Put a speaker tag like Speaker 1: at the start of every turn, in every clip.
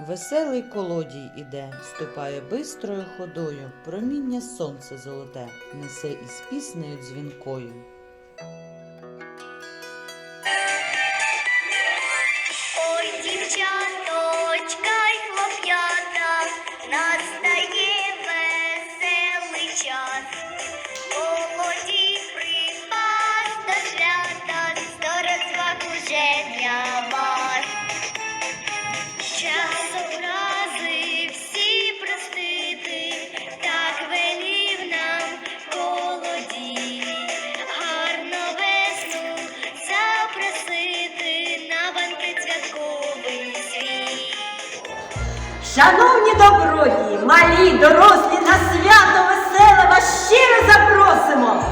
Speaker 1: Веселий колодій іде, ступає бистрою ходою, проміння сонце золоте, несе із піснею дзвінкою.
Speaker 2: Шановні добродії, малі, дорослі, на свято веселе вас щиро запросимо.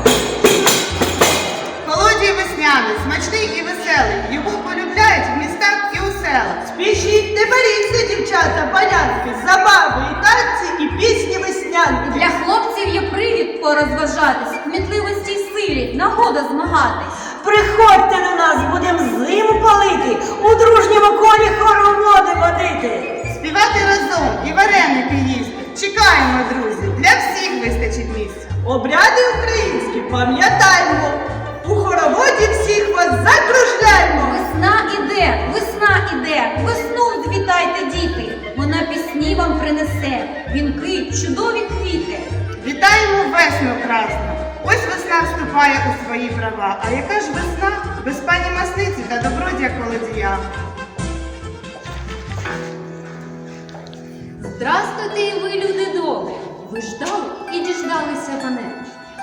Speaker 3: Колодій весняний, смачний і веселий. Його полюбляють в містах і у селах.
Speaker 4: Спішіть, не боріться, дівчата, панянки, забави і танці, і пісні веснянки.
Speaker 5: Для хлопців є привід порозважатись, в кмітливості й силі, нагода змагатись.
Speaker 2: Приходьте до нас, будем зиму
Speaker 4: Обряди українські пам'ятаймо. У хороводі всіх вас закружляймо.
Speaker 5: Весна іде, весна іде, весну вітайте, діти. Вона пісні вам принесе, вінки, чудові квіти.
Speaker 3: Вітаємо весну красну. Ось весна вступає у свої права. А яка ж весна без пані масниці та добродія колодія?
Speaker 6: Здрастуйте і ви, люди добрі! Ви ждали і діждалися мене.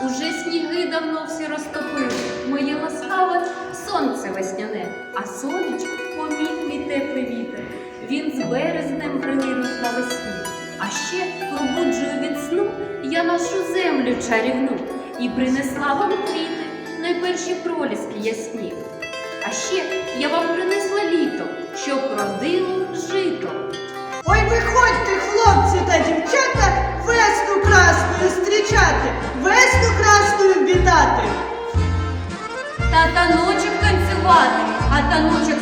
Speaker 6: Уже сніги давно всі розтопили, моє ласкаве сонце весняне, а сонечко поміг мій теплий вітер. Він з березнем прилинув навесні. А ще пробуджую від сну я нашу землю чарівну і принесла вам квіти, найперші проліски ясні. А ще я вам принесла літо, щоб родило жито.
Speaker 4: Ой, виходьте, хлопці та дівчата, зустрічати, весну красною вітати.
Speaker 5: Та таночок танцювати, а таночок